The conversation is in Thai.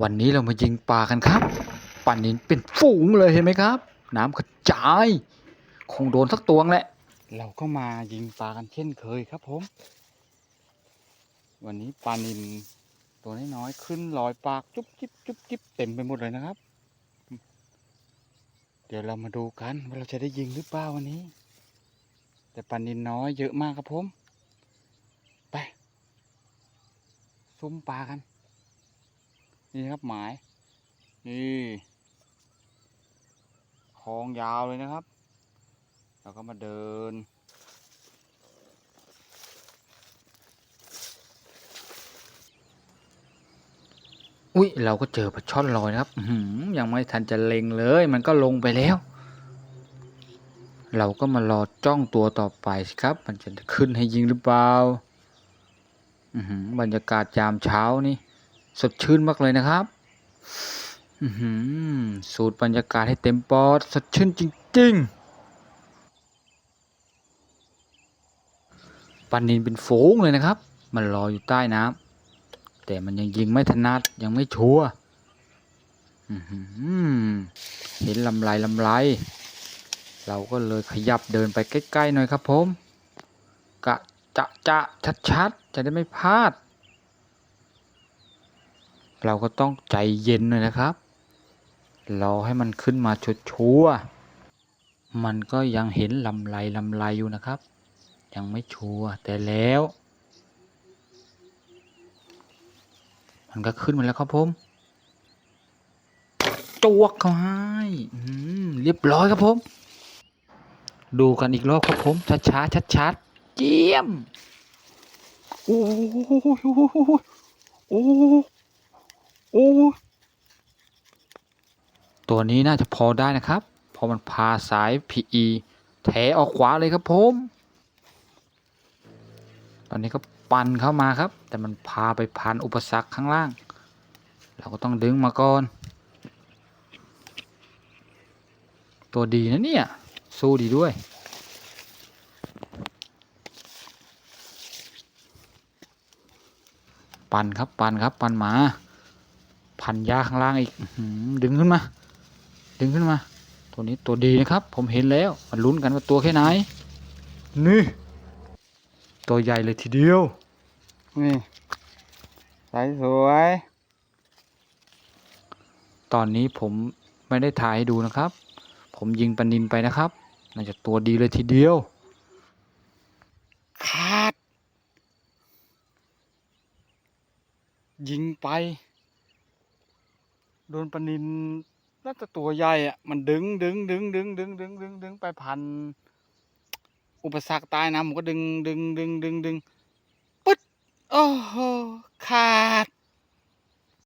วันนี้เรามายิงปลากันครับปลานินเป็นฝูงเลยเห็นไหมครับ น้ำกระจาย คงโดนสักตัวงแหละ เราก็มายิงปลากันเช่นเคยครับผม วันนี้ปลานินตัวน้อยๆขึ้นลอยปากจุ๊บจิ๊บจุ๊บจิ๊บเต็มไปหมดเลยนะครับ เดี๋ยวเรามาดูกันว่าเราจะได้ยิงหรือเปล่าวันนี้ แต่ปลานินน้อยเยอะมากครับผม ไป ซุ้มปลากัน นี่ครับหมาย นี่คลองยาวเลยนะครับแล้วก็มาเดิน อุ้ยเราก็เจอปลาช่อนลอยนะครับยังไม่ทันจะเล็งเลย มันก็ลงไปแล้ว เราก็มารอจ้องตัวต่อไปสิครับ มันจะขึ้นให้ยิงหรือเปล่าบรรยากาศยามเช้านี่ สดชื่นมากเลยนะครับสูตรบรรยากาศให้เต็มปอดสดชื่นจริง ๆปันนินเป็นฝูงเลยนะครับ มันรออยู่ใต้น้ำแต่มันยังยิงไม่ถนัดยังไม่ชัวเห็นลำไรลำไรเราก็เลยขยับเดินไปใกล้ ๆ หน่อยครับผม กะจะจะชัด ๆ จะได้ไม่พลาด เราก็ต้องใจเย็นหน่อยนะครับ รอให้มันขึ้นมาชดชัวมันก็ยังเห็นลำไรลำไรอยู่นะครับ ยังไม่ชัวแต่แล้ว มันก็ขึ้นมาแล้วครับผมจวกเขาให้เรียบร้อยครับผม ดูกันอีกรอบครับผมช้าๆชัดๆเจียม โอ้โหโอ้โห โอ้ตัวนี้น่าจะพอได้นะครับเพอมันพาสาย PE แถออกขวาเลยครับผม ตอนนี้ก็ปั่นเข้ามาครับ แต่มันพาไปพันอุปสรรคข้างล่าง เราก็ต้องดึงมาก่อน ตัวดีนะเนี่ย สู้ดีด้วยปั่นครับปั่นครับปั่นหมา พันยาข้างล่างอีกดึงขึ้นมา ดึงขึ้นมา ตัวนี้ตัวดีนะครับ ผมเห็นแล้วมาลุ้นกันว่าตัวแค่ไหน นี่ ตัวใหญ่เลยทีเดียว นี่สายสวย ตอนนี้ผมไม่ได้ถ่ายให้ดูนะครับ ผมยิงปานินไปนะครับ น่าจะตัวดีเลยทีเดียวขาด ยิงไป โดนปนินน่าจะตัวใหญ่อะมันดึงดึงดึงดึงดึงดึงดึงดึงไปพัน อุปสรรคตายน้ำผมก็ดึงดึงดึงดึงดึงปึ๊ดโอ้โหขาด